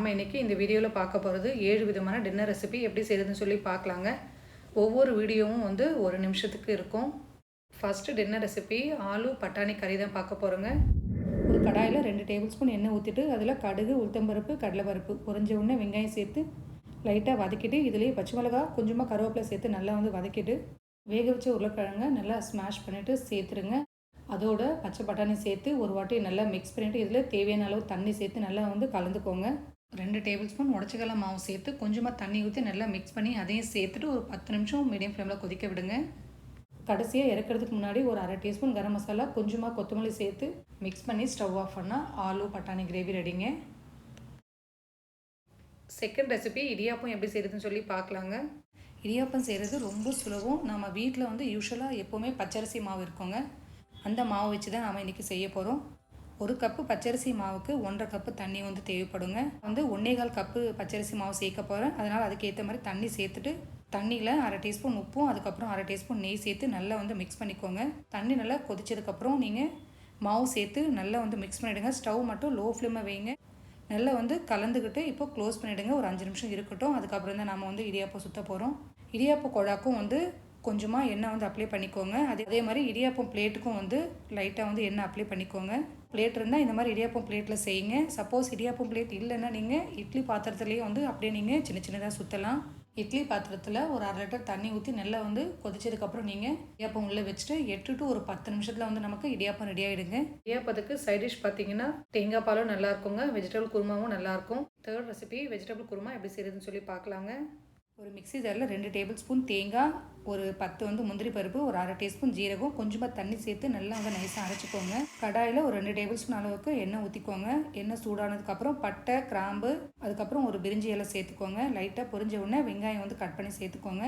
நாம் இன்றைக்கி இந்த வீடியோவில் பார்க்க போகிறது ஏழு விதமான டின்னர் ரெசிபி எப்படி செய்கிறதுன்னு சொல்லி பார்க்கலாங்க. ஒவ்வொரு வீடியோவும் வந்து ஒரு நிமிஷத்துக்கு இருக்கும். ஃபஸ்ட்டு டின்னர் ரெசிபி ஆலு பட்டாணி கறி தான் பார்க்க போகிறோங்க ஒரு கடாயில் ரெண்டு டேபிள் ஸ்பூன் எண்ணெய் ஊற்றிட்டு அதில் கடுகு உளுத்தம்பருப்பு கடலைப்பருப்பு பொறிஞ்ச உடனே வெங்காயம் சேர்த்து லைட்டாக வதக்கிட்டு இதுலேயே பச்சை மிளகா கொஞ்சமாக கருவேப்பிலை சேர்த்து நல்லா வந்து வதக்கிட்டு வேக வச்ச உருளைக்கிழங்க நல்லா ஸ்மாஷ் பண்ணிவிட்டு சேர்த்துருங்க. அதோட பச்சை பட்டாணி சேர்த்து ஒரு வாட்டி நல்லா மிக்ஸ் பண்ணிவிட்டு இதில் தேவையான அளவு தண்ணி சேர்த்து நல்லா வந்து கலந்துக்கோங்க. ரெண்டு டேபிள் ஸ்பூன் உடச்சிக்கல மாவு சேர்த்து கொஞ்சமாக தண்ணி ஊற்றி நல்லா மிக்ஸ் பண்ணி அதையும் சேர்த்துட்டு ஒரு பத்து நிமிஷம் மீடியம் ஃப்ளேமில் கொதிக்க விடுங்க. கடைசியாக இறக்கிறதுக்கு முன்னாடி ஒரு அரை டீஸ்பூன் கரம் மசாலா கொஞ்சமாக கொத்தமல்லி சேர்த்து மிக்ஸ் பண்ணி ஸ்டவ் ஆஃப் பண்ணால் ஆலு பட்டாணி கிரேவி ரெடிங்க செகண்ட் ரெசிபி இடியாப்பம் எப்படி செய்கிறதுன்னு சொல்லி பார்க்கலாங்க. இடியாப்பம் செய்கிறது ரொம்ப சுலபம். நம்ம வீட்டில் வந்து யூஸ்வலாக எப்போவுமே பச்சரிசி மாவு இருக்கோங்க. அந்த மாவு வச்சு தான் நாம் இன்றைக்கி செய்ய போகிறோம் ஒரு கப்பு பச்சரிசி மாவுக்கு ஒன்றரை கப்பு தண்ணி வந்து தேவைப்படுங்க. வந்து ஒன்றே கால் கப்பு பச்சரிசி மாவு சேர்க்க போகிறேன் அதனால் அதுக்கேற்ற மாதிரி தண்ணி சேர்த்துட்டு தண்ணியில் அரை டீஸ்பூன் உப்பும் அதுக்கப்புறம் அரை டீஸ்பூன் நெய் சேர்த்து நல்லா வந்து மிக்ஸ் பண்ணிக்கோங்க. தண்ணி நல்லா கொதிச்சதுக்கப்புறம் நீங்கள் மாவு சேர்த்து நல்லா வந்து மிக்ஸ் பண்ணிவிடுங்க ஸ்டவ் மட்டும் லோ ஃப்ளேமில் வைங்க. நல்லா வந்து கலந்துக்கிட்டு இப்போ க்ளோஸ் பண்ணிவிடுங்க ஒரு அஞ்சு நிமிஷம் இருக்கட்டும். அதுக்கப்புறம் தான் நம்ம வந்து இடியாப்பம் சுற்ற போகிறோம் இடியாப்ப குழாக்கும் வந்து கொஞ்சமாக எண்ணெய் வந்து அப்ளை பண்ணிக்கோங்க. அதே அதே மாதிரி இடியாப்பம் பிளேட்டுக்கும் வந்து லைட்டாக வந்து எண்ணெய் அப்ளை பண்ணிக்கோங்க. பிளேட் இருந்தால் இந்த மாதிரி இடியாப்பம் பிளேட்டில் செய்யுங்க. சப்போஸ் இடியாப்பம் பிளேட் இல்லைன்னா நீங்கள் இட்லி பாத்திரத்துலேயே வந்து அப்படியே நீங்கள் சின்ன சின்னதாக சுற்றலாம் இட்லி பாத்திரத்தில் ஒரு அரை லிட்டர் தண்ணி ஊற்றி நல்லா வந்து கொதிச்சதுக்கப்புறம் நீங்கள் இடியாப்பம் உள்ளே வச்சுட்டு எட்டு டு ஒரு பத்து நிமிஷத்தில் வந்து நமக்கு இடியாப்பம் ரெடி ஆகிடுங்க இடியாப்பத்துக்கு சைட் டிஷ் பார்த்தீங்கன்னா தேங்காய் பாலும் நல்லா இருக்குங்க. வெஜிடபிள் குருமாவும் நல்லாயிருக்கும் தேர்ட் ரெசிபி வெஜிடபிள் குருமா எப்படி செய்யுதுன்னு சொல்லி பார்க்கலாங்க ஒரு மிக்ஸி ஜாரில் ரெண்டு டேபிள் ஸ்பூன் தேங்காய் ஒரு பத்து வந்து முந்திரி பருப்பு ஒரு அரை டீஸ்பூன் ஜீரகம் கொஞ்சமாக தண்ணி சேர்த்து நல்லா வந்து நைஸாக அரைச்சிக்கோங்க. கடாயில் ஒரு ரெண்டு டேபிள் ஸ்பூன் அளவுக்கு எண்ணெய் ஊற்றிக்கோங்க எண்ணெய் சூடானதுக்கப்புறம் பட்டை கிராம்பு அதுக்கப்புறம் ஒரு பிரிஞ்சி இலை சேர்த்துக்கோங்க. லைட்டாக பொரிஞ்ச உடனே வெங்காயம் வந்து கட் பண்ணி சேர்த்துக்கோங்க.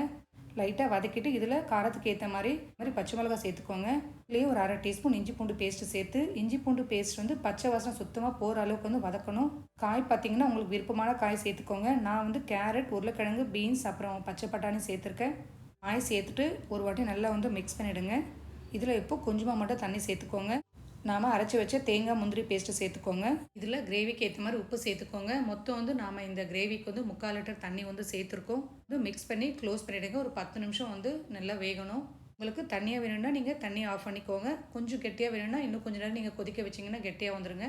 லைட்டாக வதக்கிட்டு இதில் காரத்துக்கு ஏற்ற மாதிரி மாதிரி பச்சை மிளகா சேர்த்துக்கோங்க. இதுலேயே ஒரு அரை டீஸ்பூன் இஞ்சி பூண்டு பேஸ்ட்டு சேர்த்து இஞ்சி பூண்டு பேஸ்ட் வந்து பச்சை வாசனை சுத்தமாக போகிற அளவுக்கு வந்து வதக்கணும். காய் பார்த்தீங்கன்னா உங்களுக்கு விருப்பமான காய் சேர்த்துக்கோங்க. நான் வந்து கேரட் உருளைக்கிழங்கு பீன்ஸ் அப்புறம் பச்சை பட்டாணி சேர்த்துருக்கேன். காய் சேர்த்துட்டு ஒரு வாட்டி நல்லா வந்து மிக்ஸ் பண்ணிவிடுங்க இதில் இப்போ கொஞ்சமாக மட்டும் தண்ணி சேர்த்துக்கோங்க. நாம் அரைச்சி வச்ச தேங்காய் முந்திரி பேஸ்ட்டு சேர்த்துக்கோங்க. இதில் கிரேவிக்கு ஏற்ற மாதிரி உப்பு சேர்த்துக்கோங்க. மொத்தம் வந்து நாம் இந்த கிரேவிக்கு வந்து முக்கால் லிட்டர் தண்ணி வந்து சேர்த்துருக்கோம். இது மிக்ஸ் பண்ணி க்ளோஸ் பண்ணிவிடுங்க ஒரு பத்து நிமிஷம் வந்து நல்லா வேகணும். உங்களுக்கு தண்ணியாக வேணும்னா நீங்கள் தண்ணியை ஆஃப் பண்ணிக்கோங்க. கொஞ்சம் கெட்டியாக வேணும்னா இன்னும் கொஞ்சம் நேரம் நீங்கள் கொதிக்க வச்சிங்கன்னா கெட்டியாக வந்துடுங்க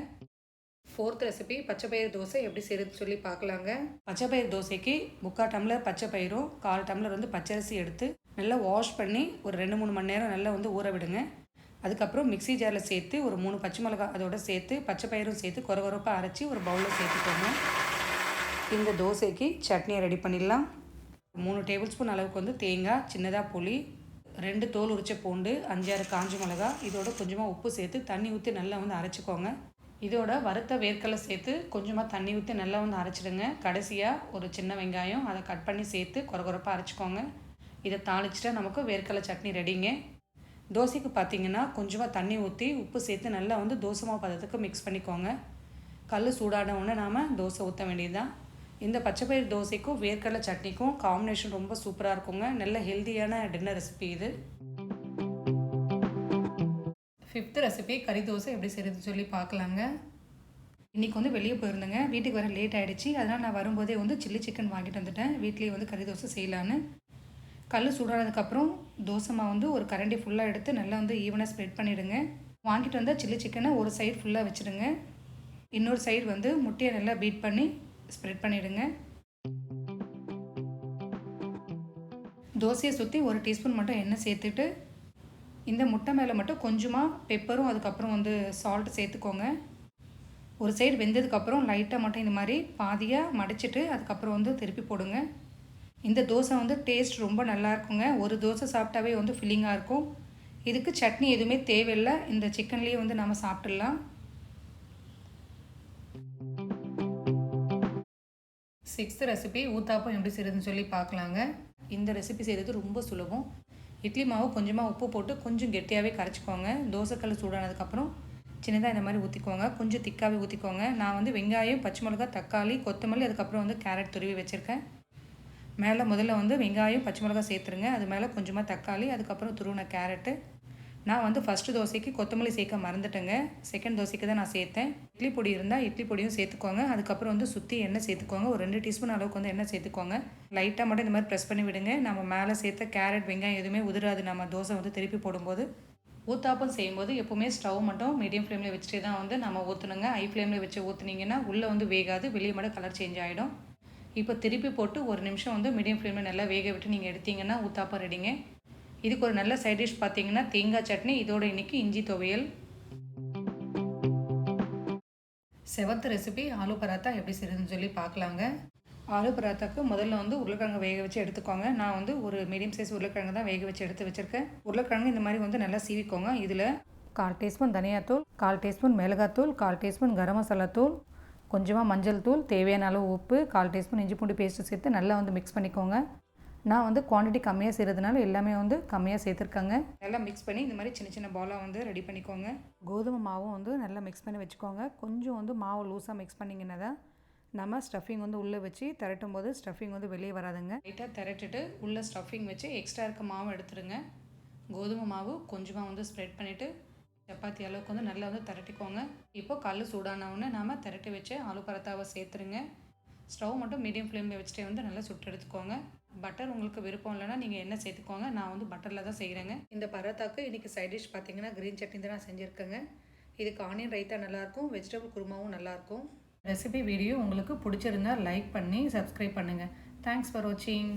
ஃபோர்த் ரெசிபி பச்சை பயிர் தோசை எப்படி செய்கிறது சொல்லி பார்க்கலாங்க. பச்சை பயிர் தோசைக்கு முக்கால் டம்ளர் பச்சை பயிரும் கால் டம்ளர் வந்து பச்சரிசி எடுத்து நல்லா வாஷ் பண்ணி ஒரு ரெண்டு மூணு மணி நேரம் நல்லா வந்து ஊற விடுங்க. அதுக்கப்புறம் மிக்ஸி ஜாரில் சேர்த்து ஒரு மூணு பச்சை மிளகா அதோட சேர்த்து பச்சை பயிரும் சேர்த்து கொர குறைப்பாக அரைச்சி ஒரு பவுலில் சேர்த்துக்கோங்க. இந்த தோசைக்கு சட்னியை ரெடி பண்ணிடலாம். மூணு டேபிள் ஸ்பூன் அளவுக்கு வந்து தேங்காய் சின்னதாக புளி ரெண்டு தோல் உரிச்ச பூண்டு அஞ்சாறு காஞ்ச மிளகா இதோட கொஞ்சமாக உப்பு சேர்த்து தண்ணி ஊற்றி நல்லா வந்து அரைச்சிக்கோங்க. இதோட வறுத்த வேர்க்கடலை சேர்த்து கொஞ்சமாக தண்ணி ஊற்றி நல்லா வந்து அரைச்சிடுங்க. கடைசியாக ஒரு சின்ன வெங்காயம் அதை கட் பண்ணி சேர்த்து கொர கொரப்பாக அரைச்சிக்கோங்க. இதை தாளிச்சிட்டா நமக்கு வேர்க்கடலை சட்னி ரெடிங்க. தோசைக்கு பார்த்தீங்கன்னா கொஞ்சமாக தண்ணி ஊற்றி உப்பு சேர்த்து நல்லா வந்து தோசை மாவு பதத்துக்கு மிக்ஸ் பண்ணிக்கோங்க. கல் சூடான உடனே நாம் தோசை ஊற்ற வேண்டியதுதான். இந்த பச்சைப்பயிர் தோசைக்கும் வேர்க்கடலை சட்னிக்கும் காம்பினேஷன் ரொம்ப சூப்பராக இருக்குங்க. நல்ல ஹெல்த்தியான டின்னர் ரெசிபி இது. ஃபிஃப்த் ரெசிபி கறி தோசை எப்படி செய்கிறது சொல்லி பார்க்கலாங்க இன்றைக்கி வந்து வெளியே போயிருந்தேங்க. வீட்டுக்கு வர லேட் ஆகிடுச்சி அதனால் நான் வரும்போதே வந்து சில்லி சிக்கன் வாங்கிட்டு வந்துட்டேன். வீட்லேயே வந்து கறி தோசை செய்யலான்னு. கல் சூடானதுக்கப்புறம் தோசை மாவு வந்து ஒரு கரண்டி ஃபுல்லாக எடுத்து நல்லா வந்து ஈவனாக ஸ்ப்ரெட் பண்ணிவிடுங்க வாங்கிட்டு வந்தால் சில்லி சிக்கனை ஒரு சைடு ஃபுல்லாக வச்சுடுங்க. இன்னொரு சைடு வந்து முட்டையை நல்லா பீட் பண்ணி ஸ்ப்ரெட் பண்ணிவிடுங்க தோசையை சுற்றி ஒரு டீஸ்பூன் மட்டும் எண்ணெய் சேர்த்துட்டு இந்த முட்டை மேலே மட்டும் கொஞ்சமாக பெப்பரும் அதுக்கப்புறம் வந்து சால்ட் சேர்த்துக்கோங்க. ஒரு சைடு வெந்ததுக்கப்புறம் லைட்டாக மட்டும் இந்த மாதிரி பாதியாக மடிச்சிட்டு அதுக்கப்புறம் வந்து திருப்பி போடுங்க. இந்த தோசை வந்து டேஸ்ட் ரொம்ப நல்லா இருக்குங்க. ஒரு தோசை சாப்பிட்டாவே வந்து ஃபில்லிங்காக இருக்கும். இதுக்கு சட்னி எதுவுமே தேவையில்லை. இந்த சிக்கன்லேயே வந்து நம்ம சாப்பிட்றலாம் சிக்ஸ்த் ரெசிபி ஊத்தாப்பம் எப்படி செய்கிறதுன்னு சொல்லி பார்க்கலாங்க. இந்த ரெசிபி செய்கிறது ரொம்ப சுலபம். இட்லி மாவு கொஞ்சமாக உப்பு போட்டு கொஞ்சம் கெட்டியாகவே கரைச்சிக்கோங்க. தோசைக்கல் சூடானதுக்கப்புறம் சின்னதாக இந்த மாதிரி ஊற்றிக்கோங்க கொஞ்சம் திக்காகவே ஊற்றிக்கோங்க நான் வந்து வெங்காயம் பச்சை மிளகா தக்காளி கொத்தமல்லி அதுக்கப்புறம் வந்து கேரட் துருவி வச்சுருக்கேன். மேலே முதல்ல வந்து வெங்காயம் பச்சை மிளகா சேர்த்துருங்க. அது மேலே கொஞ்சமாக தக்காளி அதுக்கப்புறம் துருவின கேரட்டு. நான் வந்து ஃபஸ்ட்டு தோசைக்கு கொத்தமல்லி சேர்க்க மறந்துட்டேங்க. செகண்ட் தோசைக்கு தான் நான் சேர்த்தேன். இட்லி பொடி இருந்தால் இட்லி பொடியும் சேர்த்துக்கோங்க. அதுக்கப்புறம் வந்து சுற்றி எண்ணெய் சேர்த்துக்கோங்க. ஒரு ரெண்டு டீஸ்பூன் அளவுக்கு வந்து எண்ணெய் சேர்த்துக்கோங்க. லைட்டாக மட்டும் இந்த மாதிரி ப்ரெஸ் பண்ணி விடுங்க. நம்ம மேலே சேர்த்த கேரட் வெங்காயம் எதுவுமே உதிராது. நம்ம தோசை வந்து திருப்பி போடும்போது. ஊத்தாப்பம் செய்யும்போது எப்போவுமே ஸ்டவ் மட்டும் மீடியம் ஃப்ளேமில் வச்சுட்டே தான் வந்து நம்ம ஊற்றணுங்க ஹை ஃப்ளேமில் வச்சு ஊற்றுனீங்கன்னா உள்ளே வந்து வேகாது. வெளியே மட்டும் கலர் சேஞ்ச் ஆகிடும் இப்போ திருப்பி போட்டு ஒரு நிமிஷம் வந்து மீடியம் ஃப்ளேமில் நல்லா வேக விட்டு நீங்கள் எடுத்தீங்கன்னா ஊத்தாப்பம் ரெடிங்க. இதுக்கு ஒரு நல்ல சைட் டிஷ் பார்த்தீங்கன்னா தேங்காய் சட்னி இதோட இன்றைக்கி இஞ்சி துவையல். செவத்து ரெசிபி ஆலு பராத்தா எப்படி செய்யுதுன்னு சொல்லி பார்க்கலாங்க. ஆலு பராத்தாக்கு முதல்ல வந்து உருளைக்கிழங்கு வேக வச்சு எடுத்துக்கோங்க. நான் வந்து ஒரு மீடியம் சைஸ் உருளைக்கிழங்கு தான் வேக வச்சு எடுத்து வச்சுருக்கேன். உருளைக்கிழங்கு இந்த மாதிரி வந்து நல்லா சீவிக்கோங்க. இதில் கால் டீஸ்பூன் தனியாத்தூள் கால் டீஸ்பூன் மிளகாத்தூள் கால் டீஸ்பூன் கரம் மசாலா தூள் கொஞ்சமாக மஞ்சள் தூள் தேவையான அளவு உப்பு கால் டீஸ்பூன் இஞ்சி பூண்டு பேஸ்ட்டு சேர்த்து நல்லா வந்து மிக்ஸ் பண்ணிக்கோங்க. நான் வந்து குவான்டிட்டி கம்மியாக செய்கிறதுனால எல்லாமே வந்து கம்மியாக சேர்த்துருக்கேங்க. நல்லா மிக்ஸ் பண்ணி இந்த மாதிரி சின்ன சின்ன பாலாக வந்து ரெடி பண்ணிக்கோங்க. கோதுமை மாவும் வந்து நல்லா மிக்ஸ் பண்ணி வச்சுக்கோங்க. கொஞ்சம் வந்து மாவு லூஸாக மிக்ஸ் பண்ணிங்கன்னா தான் நம்ம ஸ்டஃபிங் வந்து உள்ளே வச்சு திரட்டும் போது ஸ்டஃபிங் வந்து வெளியே வராதுங்க. லைட்டாக திரட்டிட்டு உள்ளே ஸ்டஃபிங் வச்சு எக்ஸ்ட்ரா இருக்க மாவு எடுத்துருங்க கோதுமை மாவு கொஞ்சமாக வந்து ஸ்ப்ரெட் பண்ணிவிட்டு சப்பாத்தி அளவுக்கு வந்து நல்லா வந்து திரட்டிக்கோங்க. இப்போ கல் சூடான நாம் திரட்டி வச்சு ஆலு பரத்தாவை சேர்த்துருங்க. ஸ்டவ் மட்டும் மீடியம் ஃப்ளேமில் வச்சுட்டே வந்து நல்லா சுட்டு எடுத்துக்கோங்க. பட்டர் உங்களுக்கு விருப்பம் இல்லைன்னா நீங்கள் என்ன சேர்த்துக்கோங்க. நான் வந்து பட்டரில் தான் செய்கிறேங்க இந்த பரோட்டாக்கு இன்றைக்கி சைட் டிஷ் பார்த்தீங்கன்னா க்ரீன் சட்னி தான் நான் செஞ்சுருக்கேங்க. இதுக்கு ஆனியன் ரைத்தா நல்லாயிருக்கும் வெஜிடபிள் குருமாவும் நல்லாயிருக்கும் ரெசிபி வீடியோ உங்களுக்கு பிடிச்சிருந்தா லைக் பண்ணி சப்ஸ்கிரைப் பண்ணுங்கள் தேங்க்ஸ் ஃபார் வாட்சிங்